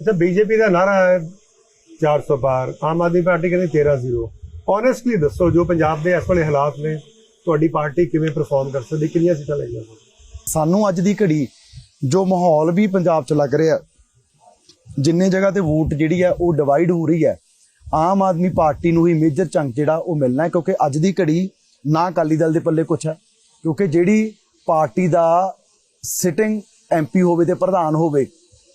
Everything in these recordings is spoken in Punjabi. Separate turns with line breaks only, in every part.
ਅੱਛਾ ਬੀਜੇਪੀ ਦਾ ਨਾਰਾ ਹੈ 400 ਪਾਰ ਆਮ ਆਦਮੀ ਪਾਰਟੀ ਕਹਿੰਦੀ 13-0 ਓਨੈਸਟਲੀ ਦੱਸੋ, ਜੋ ਪੰਜਾਬ ਦੇ ਇਸ ਵੇਲੇ ਹਾਲਾਤ ਨੇ, ਤੁਹਾਡੀ ਪਾਰਟੀ ਕਿਵੇਂ ਪਰਫਾਰਮ ਕਰ ਸਕਦੀ, ਕਿੰਨੀਆਂ ਸੀਟਾਂ ਲੈ ਜਾਊਗੀ
ਸਾਨੂੰ ਅੱਜ ਦੀ ਘੜੀ, ਜੋ ਮਾਹੌਲ ਵੀ ਪੰਜਾਬ 'ਚ ਲੱਗ ਰਿਹਾ, ਜਿੰਨੇ ਜਗ੍ਹਾ ਤੇ ਵੋਟ ਜਿਹੜੀ ਹੈ, ਉਹ ਡਿਵਾਈਡ ਹੋ ਰਹੀ ਹੈ, ਆਮ ਆਦਮੀ ਪਾਰਟੀ ਨੂੰ ਹੀ ਮੇਜਰ ਚੰਕ ਜਿਹੜਾ, ਉਹ ਮਿਲਣਾ ਹੈ, ਕਿਉਂਕਿ ਅੱਜ ਦੀ ਘੜੀ ਨਾ ਅਕਾਲੀ ਦਲ ਦੇ ਪੱਲੇ ਕੁਛ ਹੈ, ਕਿਉਂਕਿ ਜਿਹੜੀ ਪਾਰਟੀ ਦਾ ਸਿਟਿੰਗ ਐਮਪੀ ਹੋਵੇ ਤੇ ਪ੍ਰਧਾਨ ਹੋਵੇ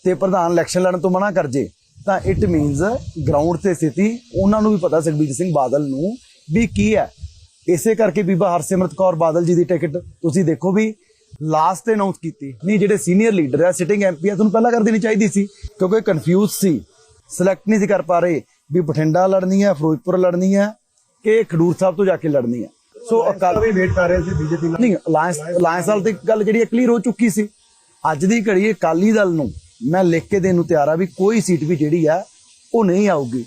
ਤੇ ਪ੍ਰਧਾਨ ਇਲੈਕਸ਼ਨ ਲੜਨ ਤੋਂ ਮਨਾ ਕਰ ਜੇ ਤਾਂ ਇਟ ਮੀਨਸ ਗਰਾਊਂਡ ਤੇ ਸਥਿਤੀ ਉਹਨਾਂ ਨੂੰ ਵੀ ਪਤਾ ਸੁਖਬੀਰ ਸਿੰਘ ਬਾਦਲ ਨੂੰ ਵੀ ਕੀ ਹੈ। ਇਸੇ ਕਰਕੇ ਬੀਬਾ ਹਰਸਿਮਰਤ ਕੌਰ ਬਾਦਲ ਜੀ ਦੀ ਟਿਕਟ ਤੁਸੀਂ ਦੇਖੋ ਵੀ ਲਾਸਟ ਤੇ ਅਨਾਉਂਸ ਕੀਤੀ। ਨਹੀਂ ਜਿਹੜੇ ਸੀਨੀਅਰ ਲੀਡਰ ਆ ਸਿਟਿੰਗ ਐਮਪੀ ਆ ਤੁਹਾਨੂੰ ਪਹਿਲਾਂ ਕਰ ਦੇਣੀ ਚਾਹੀਦੀ ਸੀ ਕਿਉਂਕਿ ਕਨਫਿਊਜ਼ ਸੀ। ਸਿਲੈਕਟ ਨਹੀਂ ਸੀ ਕਰ ਪਾ ਰਹੇ ਵੀ ਬਠਿੰਡਾ ਲੜਨੀ ਹੈ ਫਿਰੋਜ਼ਪੁਰ ਲੜਨੀ ਹੈ ਕਿ ਖਡੂਰ ਸਾਹਿਬ ਤੋਂ ਜਾ ਕੇ ਲੜਨੀ ਹੈ। ਸੋ ਅਕਾਲ
ਵੀ ਵੇਟ ਕਰ ਰਹੇ ਸੀ ਬੀਜੇਪੀ ਨਾਲ।
ਨਹੀਂ ਅਲਾਈਅੰਸ ਅਲਾਈਅੰਸ ਵਾਲ ਤੇ ਗੱਲ ਜਿਹੜੀ ਕਲੀਅਰ ਹੋ ਚੁੱਕੀ ਸੀ। ਅੱਜ ਦੀ ਘੜੀ ਅਕਾਲੀ ਦਲ ਨੂੰ ਮੈਂ ਲਿਖ ਕੇ ਦੇਣ ਨੂੰ ਤਿਆਰ ਆ ਵੀ ਕੋਈ ਸੀਟ ਵੀ ਜਿਹੜੀ ਆ ਉਹ ਨਹੀਂ ਆਊਗੀ।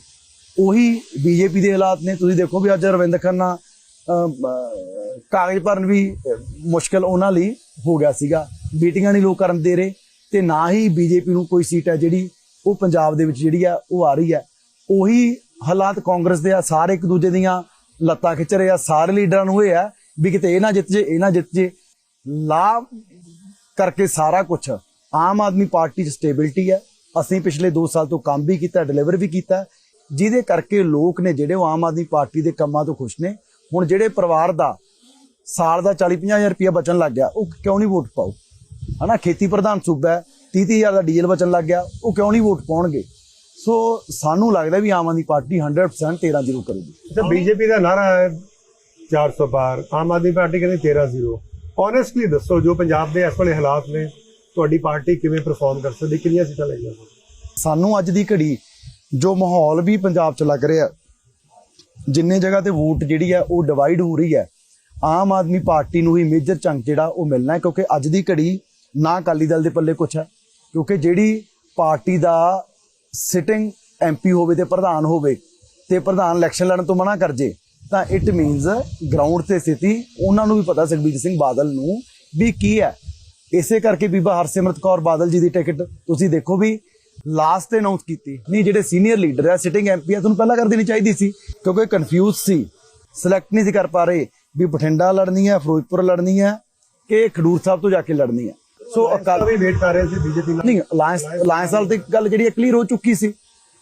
ਉਹੀ ਬੀਜੇਪੀ ਦੇ ਹਾਲਾਤ ਨੇ। ਤੁਸੀਂ ਦੇਖੋ ਵੀ ਅੱਜ ਰਵਿੰਦਰ ਖੰਨਾ ਕਾਗਜ਼ ਭਰਨ ਵੀ ਅਹ, ਮੁਸ਼ਕਲ ਉਹਨਾਂ ਲਈ ਹੋ ਗਿਆ ਸੀਗਾ। ਮੀਟਿੰਗਾਂ ਨਹੀਂ ਲੋਕ ਕਰਨ ਦੇ ਰਹੇ ਤੇ ਨਾ ਹੀ ਬੀਜੇਪੀ ਨੂੰ ਕੋਈ ਸੀਟ ਹੈ ਜਿਹੜੀ ਉਹ ਪੰਜਾਬ ਦੇ ਵਿੱਚ ਜਿਹੜੀ ਆ ਉਹ ਆ ਰਹੀ ਹੈ ਉਹੀ ਹਾਲਾਤ ਕਾਂਗਰਸ ਦੇ ਆ। ਸਾਰੇ ਇੱਕ ਦੂਜੇ ਦੀਆਂ ਲੱਤਾਂ ਖਿੱਚ ਰਹੇ ਆ। ਸਾਰੇ ਲੀਡਰਾਂ ਨੂੰ ਇਹ ਆ ਵੀ ਕਿਤੇ ਇਹ ਨਾ ਜਿੱਤ ਜੇ ਇਹ ਨਾ ਜਿੱਤ ਜੇ। ਲਾਭ ਕਰਕੇ ਸਾਰਾ ਕੁਝ ਆਮ ਆਦਮੀ ਪਾਰਟੀ 'ਚ ਸਟੇਬਿਲਿਟੀ ਹੈ। ਅਸੀਂ ਪਿਛਲੇ 2 ਸਾਲ ਤੋਂ ਕੰਮ ਵੀ ਕੀਤਾ ਡਿਲੀਵਰ ਵੀ ਕੀਤਾ। ਜਿਹਦੇ ਕਰਕੇ ਲੋਕ ਨੇ ਜਿਹੜੇ ਉਹ ਆਮ ਆਦਮੀ ਪਾਰਟੀ ਦੇ ਕੰਮਾਂ ਤੋਂ ਖੁਸ਼ ਨੇ। ਹੁਣ ਜਿਹੜੇ ਪਰਿਵਾਰ ਦਾ ਸਾਲ ਦਾ 40 ਹਜ਼ਾਰ ਰੁਪਇਆ ਬਚਣ ਲੱਗ ਗਿਆ, ਉਹ ਕਿਉਂ ਨਹੀਂ ਵੋਟ ਪਾਉ ਹਨਾ, ਖੇਤੀ ਪ੍ਰਧਾਨ ਸੂਬਾ ਹੈ 30 ਹਜ਼ਾਰ ਦਾ ਡੀਜ਼ਲ ਬਚਣ ਲੱਗ ਗਿਆ, ਉਹ ਕਿਉਂ ਨਹੀਂ ਵੋਟ ਪਾਉਣਗੇ? ਸੋ ਸਾਨੂੰ ਲੱਗਦਾ ਵੀ ਆਮ ਆਦਮੀ ਪਾਰਟੀ 100% 13 ਜ਼ੀਰੋ ਕਰੂਗੀ।
ਅੱਛਾ ਬੀਜੇਪੀ ਦਾ ਨਾਰਾ ਹੈ 400 ਬਾਰ ਆਮ ਆਦਮੀ ਪਾਰਟੀ ਕਹਿੰਦੀ 13 ਜ਼ੀਰੋ ਓਨੈਸਟਲੀ ਦੱਸੋ, ਜੋ ਪੰਜਾਬ ਦੇ ਇਸ ਵੇਲੇ ਹਾਲਾਤ ਨੇ ਤੁਹਾਡੀ ਪਾਰਟੀ ਕਿਵੇਂ ਪਰਫਾਰਮ ਕਰ ਸਕਦੀ, ਕਿੰਨੀਆਂ ਸੀਟਾਂ ਲੈ ਜਾਊਗੀ
ਸਾਨੂੰ ਅੱਜ ਦੀ ਘੜੀ ਜੋ ਮਾਹੌਲ ਵੀ ਪੰਜਾਬ 'ਚ ਲੱਗ ਰਿਹਾ, ਜਿੰਨੇ ਜਗ੍ਹਾ ਤੇ ਵੋਟ ਜਿਹੜੀ ਹੈ ਉਹ ਡਿਵਾਈਡ ਹੋ ਰਹੀ ਹੈ, ਆਮ ਆਦਮੀ ਪਾਰਟੀ ਨੂੰ ਹੀ ਮੇਜਰ ਚੰਕ ਜਿਹੜਾ ਉਹ ਮਿਲਣਾ ਹੈ, ਕਿਉਂਕਿ ਅੱਜ ਦੀ ਘੜੀ ਨਾ ਅਕਾਲੀ ਦਲ ਦੇ ਪੱਲੇ ਕੁਛ ਹੈ, ਕਿਉਂਕਿ ਜਿਹੜੀ ਪਾਰਟੀ ਦਾ ਸਿਟਿੰਗ ਐਮਪੀ ਹੋਵੇ ਤੇ ਪ੍ਰਧਾਨ ਹੋਵੇ ਤੇ ਪ੍ਰਧਾਨ ਇਲੈਕਸ਼ਨ ਲੜਨ ਤੋਂ ਮਨਾ ਕਰ ਜੇ, ਤਾਂ ਇਟ ਮੀਨਸ ਗਰਾਊਂਡ ਤੇ ਸਥਿਤੀ, ਉਹਨਾਂ ਨੂੰ ਵੀ ਪਤਾ ਸੁਖਬੀਰ ਸਿੰਘ ਬਾਦਲ ਨੂੰ ਵੀ ਕੀ ਹੈ। ਇਸੇ ਕਰਕੇ ਬੀਬਾ ਹਰਸਿਮਰਤ ਕੌਰ ਬਾਦਲ ਜੀ ਦੀ ਟਿਕਟ ਤੁਸੀਂ ਦੇਖੋ ਵੀ ਲਾਸਟ ਤੇ ਅਨਾਉਂਸ ਕੀਤੀ। ਨਹੀਂ ਜਿਹੜੇ ਸੀਨੀਅਰ ਲੀਡਰ ਆ ਸਿਟਿੰਗ ਐਮਪੀ ਆ ਤੁਹਾਨੂੰ ਪਹਿਲਾਂ ਕਰ ਦੇਣੀ ਚਾਹੀਦੀ ਸੀ ਕਿਉਂਕਿ ਕਨਫਿਊਜ਼ ਸੀ। ਸਿਲੈਕਟ ਨਹੀਂ ਸੀ ਕਰ ਪਾ ਰਹੇ ਵੀ ਬਠਿੰਡਾ ਲੜਨੀ ਹੈ ਫਿਰੋਜ਼ਪੁਰ ਲੜਨੀ ਹੈ ਕਿ ਖਡੂਰ ਸਾਹਿਬ ਤੋਂ ਜਾ ਕੇ ਲੜਨੀ ਹੈ ਸੋ ਅਕਾਲ
ਵੀ ਵੇਟ ਕਰ ਰਹੇ ਸੀ ਬੀਜੇਪੀ ਨਾਲ।
ਨਹੀਂ ਅਲਾਈਅੰਸ ਅਲਾਈਅੰਸ ਵਾਲ ਤੇ ਗੱਲ ਜਿਹੜੀ ਕਲੀਅਰ ਹੋ ਚੁੱਕੀ ਸੀ।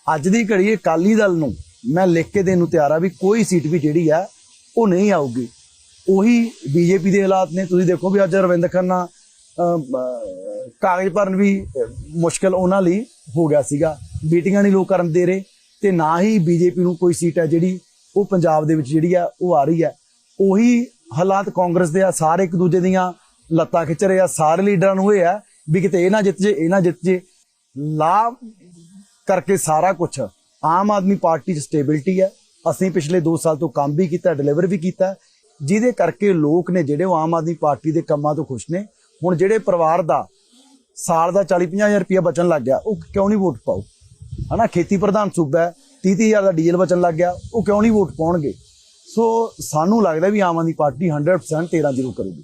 ਅੱਜ ਦੀ ਘੜੀ ਅਕਾਲੀ ਦਲ ਨੂੰ ਮੈਂ ਲਿਖ ਕੇ ਦੇਣ ਨੂੰ ਤਿਆਰ ਆ ਵੀ ਕੋਈ ਸੀਟ ਵੀ ਜਿਹੜੀ ਆ ਉਹ ਨਹੀਂ ਆਊਗੀ। ਉਹੀ ਬੀਜੇਪੀ ਦੇ ਹਾਲਾਤ ਨੇ। ਤੁਸੀਂ ਦੇਖੋ ਵੀ ਅੱਜ ਅਰਵਿੰਦ ਖੰਨਾ ਕਾਗਜ਼ ਭਰਨ ਵੀ ਅਹ, ਮੁਸ਼ਕਲ ਉਹਨਾਂ ਲਈ ਹੋ ਗਿਆ ਸੀਗਾ। ਮੀਟਿੰਗਾਂ ਨਹੀਂ ਲੋਕ ਕਰਨ ਦੇ ਰਹੇ ਤੇ ਨਾ ਹੀ ਬੀਜੇਪੀ ਨੂੰ ਕੋਈ ਸੀਟ ਹੈ ਜਿਹੜੀ ਉਹ ਪੰਜਾਬ ਦੇ ਵਿੱਚ ਜਿਹੜੀ ਆ ਉਹ ਆ ਰਹੀ ਹੈ। ਉਹੀ ਹਾਲਾਤ ਕਾਂਗਰਸ ਦੇ ਆ ਸਾਰੇ ਇੱਕ ਦੂਜੇ ਦੀਆਂ ਲੱਤਾਂ ਖਿੱਚ ਰਹੇ ਆ ਸਾਰੇ ਲੀਡਰਾਂ ਨੂੰ ਇਹ ਆ ਵੀ ਕਿਤੇ ਇਹ ਨਾ ਜਿੱਤ ਜੇ ਇਹ ਨਾ ਜਿੱਤ ਜੇ। ਲਾਭ ਕਰਕੇ ਸਾਰਾ ਕੁਝ ਆਮ ਆਦਮੀ ਪਾਰਟੀ 'ਚ ਸਟੇਬਿਲਿਟੀ ਹੈ। ਅਸੀਂ ਪਿਛਲੇ 2 ਸਾਲ ਤੋਂ ਕੰਮ ਵੀ ਕੀਤਾ ਡਿਲੀਵਰ ਵੀ ਕੀਤਾ। ਜਿਹਦੇ ਕਰਕੇ ਲੋਕ ਨੇ ਜਿਹੜੇ ਉਹ ਆਮ ਆਦਮੀ ਪਾਰਟੀ ਦੇ ਕੰਮਾਂ ਤੋਂ ਖੁਸ਼ ਨੇ ਹੁਣ ਜਿਹੜੇ ਪਰਿਵਾਰ ਦਾ ਸਾਲ ਦਾ 40 ਹਜ਼ਾਰ ਰੁਪਇਆ ਬਚਣ ਲੱਗ ਗਿਆ, ਉਹ ਕਿਉਂ ਨਹੀਂ ਵੋਟ ਪਾਉ ਹਨਾ, ਖੇਤੀ ਪ੍ਰਧਾਨ ਸੂਬਾ ਹੈ 30 ਹਜ਼ਾਰ ਦਾ ਡੀਜ਼ਲ ਬਚਣ ਲੱਗ ਗਿਆ, ਉਹ ਕਿਉਂ ਨਹੀਂ ਵੋਟ ਪਾਉਣਗੇ? ਸੋ ਸਾਨੂੰ ਲੱਗਦਾ ਵੀ ਆਮ ਆਦਮੀ ਪਾਰਟੀ 100% 13 ਜ਼ਰੂਰ ਕਰੂਗੀ।